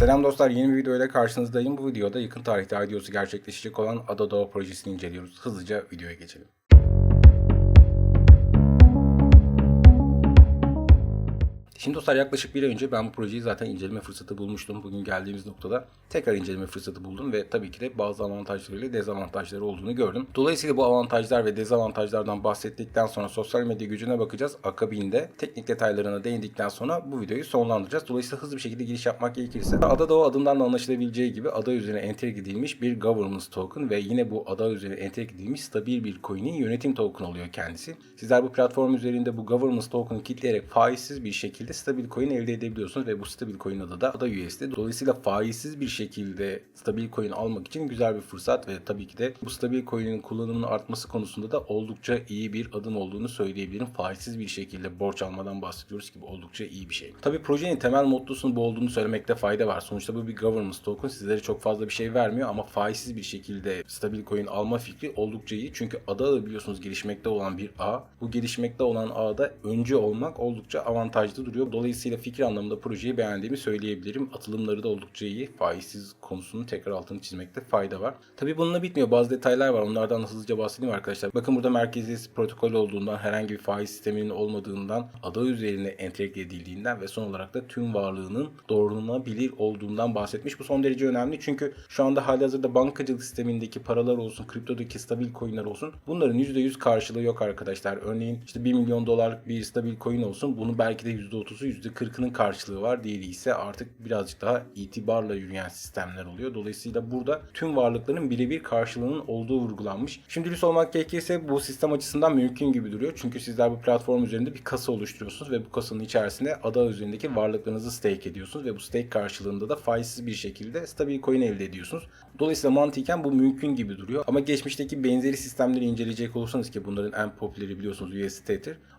Selam dostlar yeni bir video ile karşınızdayım. Bu videoda yakın tarihte IDO'su gerçekleşecek olan Ada Doğa projesini inceliyoruz. Hızlıca videoya geçelim. Şimdi dostlar yaklaşık bir ay önce ben bu projeyi zaten inceleme fırsatı bulmuştum. Bugün geldiğimiz noktada tekrar inceleme fırsatı buldum ve tabii ki de bazı avantajlarıyla dezavantajları olduğunu gördüm. Dolayısıyla bu avantajlar ve dezavantajlardan bahsettikten sonra sosyal medya gücüne bakacağız. Akabinde teknik detaylarına değindikten sonra bu videoyu sonlandıracağız. Dolayısıyla hızlı bir şekilde giriş yapmak gerekirse Ada Doğa adından da anlaşılabileceği gibi ada üzerine entegre edilmiş bir governance token ve yine bu ada üzerine entegre edilmiş stabil bir coin'in yönetim token oluyor kendisi. Sizler bu platform üzerinde bu governance token'ı kitleyerek faizsiz bir şekilde stabil coin elde edebiliyorsunuz ve bu stabil coin adı da ADA USD. Dolayısıyla faizsiz bir şekilde stabil coin almak için güzel bir fırsat ve tabii ki de bu stabil coin'in kullanımının artması konusunda da oldukça iyi bir adım olduğunu söyleyebilirim. Faizsiz bir şekilde borç almadan bahsediyoruz ki bu oldukça iyi bir şey. Tabii projenin temel mottosunun bu olduğunu söylemekte fayda var. Sonuçta bu bir governance token sizlere çok fazla bir şey vermiyor ama faizsiz bir şekilde stabil coin alma fikri oldukça iyi. Çünkü ada da biliyorsunuz gelişmekte olan bir ağ. Bu gelişmekte olan ağda öncü olmak oldukça avantajlı duruyor. Dolayısıyla fikir anlamında projeyi beğendiğimi söyleyebilirim. Atılımları da oldukça iyi. Faizsiz konusunun tekrar altını çizmekte fayda var. Tabii bununla bitmiyor. Bazı detaylar var. Onlardan hızlıca bahsedeyim arkadaşlar. Bakın burada merkezi protokol olduğundan, herhangi bir faiz sisteminin olmadığından, ada üzerine entegre edildiğinden ve son olarak da tüm varlığının doğrulanabilir olduğundan bahsetmiş. Bu son derece önemli çünkü şu anda halihazırda bankacılık sistemindeki paralar olsun, kriptodaki stabil coinler olsun bunların %100 karşılığı yok arkadaşlar. Örneğin işte 1 milyon dolarlık bir stabil coin olsun. Bunun belki de %30'u %40'ının karşılığı var. Diğeri ise artık birazcık daha itibarla yürüyen sistemler oluyor. Dolayısıyla burada tüm varlıkların birebir karşılığının olduğu vurgulanmış. Şimdi dürüst olmak gerekirse bu sistem açısından mümkün gibi duruyor. Çünkü sizler bu platform üzerinde bir kasa oluşturuyorsunuz ve bu kasanın içerisinde ada üzerindeki varlıklarınızı stake ediyorsunuz ve bu stake karşılığında da faizsiz bir şekilde stabil coin elde ediyorsunuz. Dolayısıyla mantıken bu mümkün gibi duruyor. Ama geçmişteki benzeri sistemleri inceleyecek olursanız ki bunların en popüleri biliyorsunuz USD.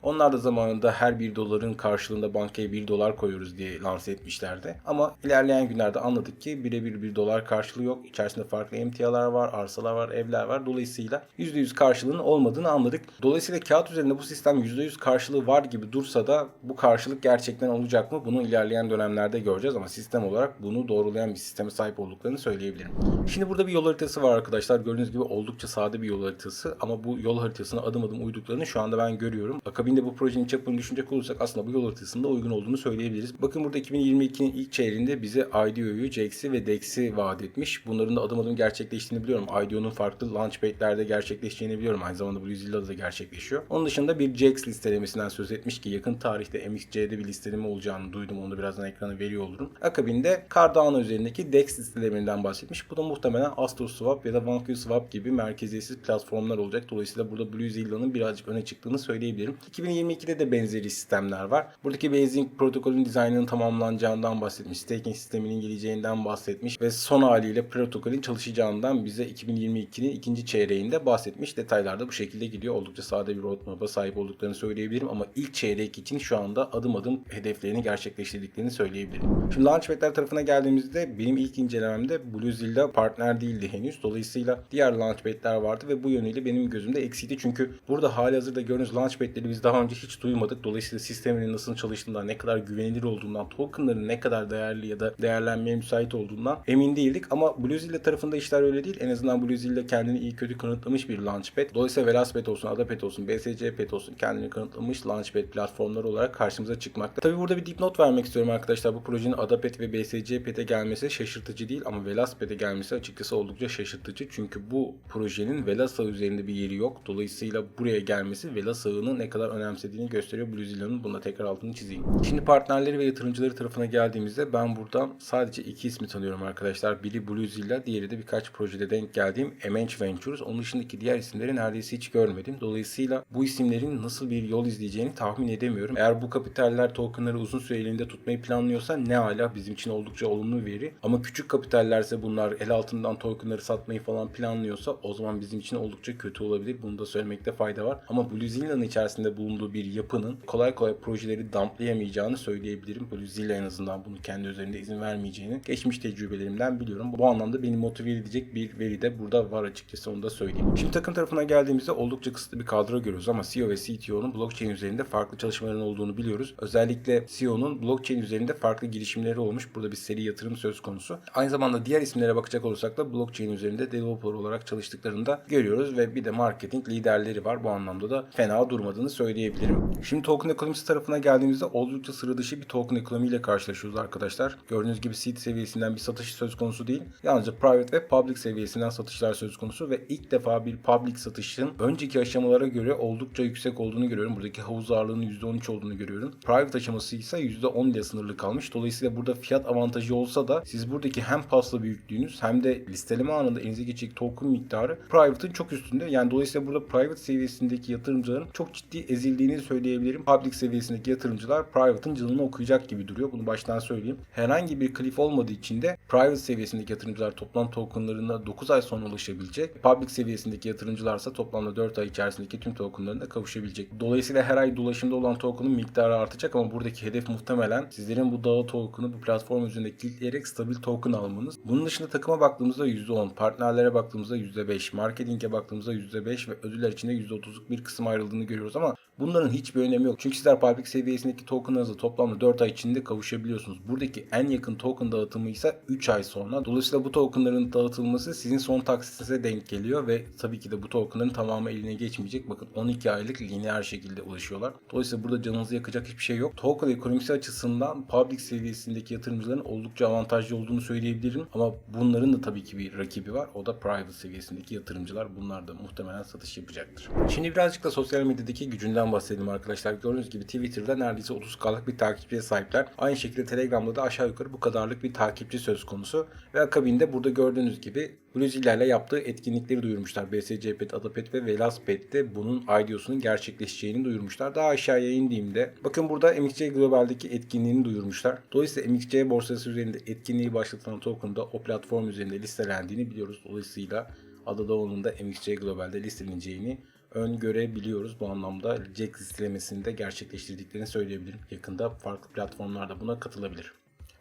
Onlar da zamanında her bir doların karşılığında bankaya 1 dolar koyuyoruz diye lanse etmişlerdi. Ama ilerleyen günlerde anladık ki birebir 1 dolar karşılığı yok. İçerisinde farklı emtialar var, arsalar var, evler var. Dolayısıyla %100 karşılığının olmadığını anladık. Dolayısıyla kağıt üzerinde bu sistem %100 karşılığı var gibi dursa da bu karşılık gerçekten olacak mı? Bunu ilerleyen dönemlerde göreceğiz ama sistem olarak bunu doğrulayan bir sisteme sahip olduklarını söyleyebilirim. Şimdi burada bir yol haritası var arkadaşlar. Gördüğünüz gibi oldukça sade bir yol haritası ama bu yol haritasına adım adım uyduklarını şu anda ben görüyorum. Akabinde bu projenin çapını düşünecek olursak aslında bu yol haritasında uygun olduğunu söyleyebiliriz. Bakın burada 2022'nin ilk çeyreğinde bize IDO'yu, JAX'i ve DEX'i vaat etmiş. Bunların da adım adım gerçekleştiğini biliyorum. IDO'nun farklı launchpad'lerde gerçekleşeceğini biliyorum. Aynı zamanda Bluezilla'da da gerçekleşiyor. Onun dışında bir JAX listelemesinden söz etmiş ki yakın tarihte MXC'de bir listeleme olacağını duydum. Onu birazdan ekrana veriyor olurum. Akabinde Cardano üzerindeki DEX listelemesinden bahsetmiş. Bu da muhtemelen AstroSwap ya da OneQSwap gibi merkeziyetsiz platformlar olacak. Dolayısıyla burada Bluezilla'nın birazcık öne çıktığını söyleyebilirim. 2022'de de benzeri sistemler var. Buradaki Basing protokolün dizaynının tamamlanacağından bahsetmiş. Staking sisteminin geleceğinden bahsetmiş ve son haliyle protokolün çalışacağından bize 2022'nin ikinci çeyreğinde bahsetmiş. Detaylar da bu şekilde gidiyor. Oldukça sade bir roadmap'a sahip olduklarını söyleyebilirim ama ilk çeyrek için şu anda adım adım hedeflerini gerçekleştirdiklerini söyleyebilirim. Şimdi Launchpad'ler tarafına geldiğimizde benim ilk incelememde Bluezilla partner değildi henüz. Dolayısıyla diğer Launchpad'ler vardı ve bu yönüyle benim gözümde eksiydi. Çünkü burada hali hazırda gördüğünüz Launchpad'leri biz daha önce hiç duymadık. Dolayısıyla sisteminin nasıl çalıştığından, ne kadar güvenilir olduğundan, tokenların ne kadar değerli ya da değerlenmeye müsait olduğundan emin değildik. Ama Bluezilla tarafında işler öyle değil. En azından Bluezilla kendini iyi kötü kanıtlamış bir Launchpad. Dolayısıyla Velaspad olsun, Adapad olsun, BSCPad olsun kendini kanıtlamış Launchpad platformları olarak karşımıza çıkmakta. Tabi burada bir dipnot vermek istiyorum arkadaşlar. Bu projenin Adapad ve BSCPad'e gelmesi şaşırtıcı değil ama Velaspad'e gelmesi açıkçası oldukça şaşırtıcı. Çünkü bu projenin Velas ağı üzerinde bir yeri yok. Dolayısıyla buraya gelmesi Velas ağını ne kadar önemsediğini gösteriyor Bluezilla'nın. Bunda tekrar altını çizeyim. Şimdi partnerleri ve yatırımcıları tarafına geldiğimizde ben burada sadece iki ismi tanıyorum arkadaşlar. Biri Bluezilla, diğeri de birkaç projede denk geldiğim Emench Ventures. Onun dışındaki diğer isimleri neredeyse hiç görmedim. Dolayısıyla bu isimlerin nasıl bir yol izleyeceğini tahmin edemiyorum. Eğer bu kapitaller tokenları uzun süre elinde tutmayı planlıyorsa ne hala bizim için oldukça olumlu veri. Ama küçük kapitallerse bunlar el altından tokenları satmayı falan planlıyorsa o zaman bizim için oldukça kötü olabilir. Bunu da söylemekte fayda var. Ama Bluezilla'nın içerisinde bulunduğu bir yapının kolay kolay projeleri cevaplayamayacağını söyleyebilirim. Böyle Zilla en azından bunu kendi üzerinde izin vermeyeceğini geçmiş tecrübelerimden biliyorum. Bu anlamda beni motive edecek bir veri de burada var açıkçası onu da söyleyeyim. Şimdi takım tarafına geldiğimizde oldukça kısıtlı bir kadro görüyoruz ama CEO ve CTO'nun blockchain üzerinde farklı çalışmaların olduğunu biliyoruz. Özellikle CEO'nun blockchain üzerinde farklı girişimleri olmuş. Burada bir seri yatırım söz konusu. Aynı zamanda diğer isimlere bakacak olursak da blockchain üzerinde developer olarak çalıştıklarını da görüyoruz ve bir de marketing liderleri var. Bu anlamda da fena durmadığını söyleyebilirim. Şimdi token ekonomisi tarafına geldiğimizde oldukça sıra dışı bir token ekonomiyle karşılaşıyoruz arkadaşlar. Gördüğünüz gibi seed seviyesinden bir satış söz konusu değil. Yalnızca private ve public seviyesinden satışlar söz konusu ve ilk defa bir public satışın önceki aşamalara göre oldukça yüksek olduğunu görüyorum. Buradaki havuz ağırlığının %13 olduğunu görüyorum. Private aşaması ise %10 ile sınırlı kalmış. Dolayısıyla burada fiyat avantajı olsa da siz buradaki hem pasla büyüklüğünüz hem de listeleme anında elinize geçecek token miktarı private'ın çok üstünde. Yani dolayısıyla burada private seviyesindeki yatırımcıların çok ciddi ezildiğini söyleyebilirim. Public seviyesindeki yatırımcılar private'ın canını okuyacak gibi duruyor. Bunu baştan söyleyeyim. Herhangi bir cliff olmadığı için de private seviyesindeki yatırımcılar toplam tokenlarına 9 ay sonra ulaşabilecek. Public seviyesindeki yatırımcılarsa toplamda 4 ay içerisindeki tüm tokenlarına kavuşabilecek. Dolayısıyla her ay dolaşımda olan token'ın miktarı artacak ama buradaki hedef muhtemelen sizlerin bu DAO token'ı bu platform üzerinde kilitleyerek stabil token almanız. Bunun dışında takıma baktığımızda %10, partnerlere baktığımızda %5, marketinge baktığımızda %5 ve ödüller içinde %30'luk bir kısım ayrıldığını görüyoruz ama bunların hiçbir önemi yok. Çünkü sizler public seviyesindeki token'ınızı toplamda 4 ay içinde kavuşabiliyorsunuz. Buradaki en yakın token dağıtımı ise 3 ay sonra. Dolayısıyla bu token'ların dağıtılması sizin son taksitinize denk geliyor ve tabii ki de bu token'ların tamamı eline geçmeyecek. Bakın 12 aylık lineer şekilde ulaşıyorlar. Dolayısıyla burada canınızı yakacak hiçbir şey yok. Token ekonomisi açısından public seviyesindeki yatırımcıların oldukça avantajlı olduğunu söyleyebilirim. Ama bunların da tabii ki bir rakibi var. O da private seviyesindeki yatırımcılar. Bunlar da muhtemelen satış yapacaktır. Şimdi birazcık da sosyal medyadaki gücünden bahsedelim arkadaşlar. Gördüğünüz gibi Twitter'da neredeyse 30K'lık bir takipçiye sahipler. Aynı şekilde Telegram'da da aşağı yukarı bu kadarlık bir takipçi söz konusu. Ve akabinde burada gördüğünüz gibi Brezilya ile yaptığı etkinlikleri duyurmuşlar. BSC Pet, Adapet ve Velas Pet'te bunun IDO'sunun gerçekleşeceğini duyurmuşlar. Daha aşağıya indiğimde bakın burada MXC Global'deki etkinliğini duyurmuşlar. Dolayısıyla MXC borsası üzerinde etkinliği başlatan token da o platform üzerinde listelendiğini biliyoruz. Dolayısıyla adada onun da MXC Global'de listeleneceğini öngörebiliyoruz. Bu anlamda Jack listelemesini de gerçekleştirdiklerini söyleyebilirim. Yakında farklı platformlarda buna katılabilir.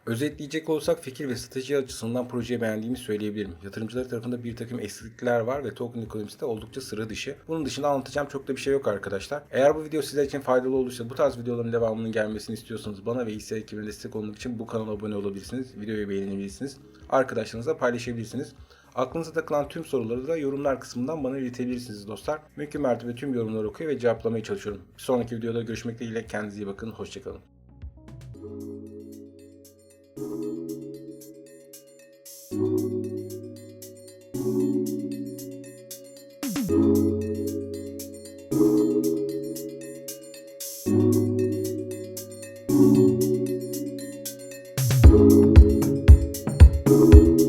Özetleyecek olursak fikir ve strateji açısından projeyi beğendiğimi söyleyebilirim. Yatırımcılar tarafında bir takım eksiklikler var ve token ekonomisi de oldukça sıra dışı. Bunun dışında anlatacağım çok da bir şey yok arkadaşlar. Eğer bu video sizler için faydalı olursa bu tarz videoların devamının gelmesini istiyorsanız bana ve hisse ekibine destek olmak için bu kanala abone olabilirsiniz. Videoyu beğenebilirsiniz. Arkadaşlarınızla paylaşabilirsiniz. Aklınıza takılan tüm soruları da yorumlar kısmından bana iletebilirsiniz dostlar. Mümkün mertebe tüm yorumları okuyor ve cevaplamaya çalışıyorum. Bir sonraki videoda görüşmek dileğiyle kendinize iyi bakın. Hoşçakalın.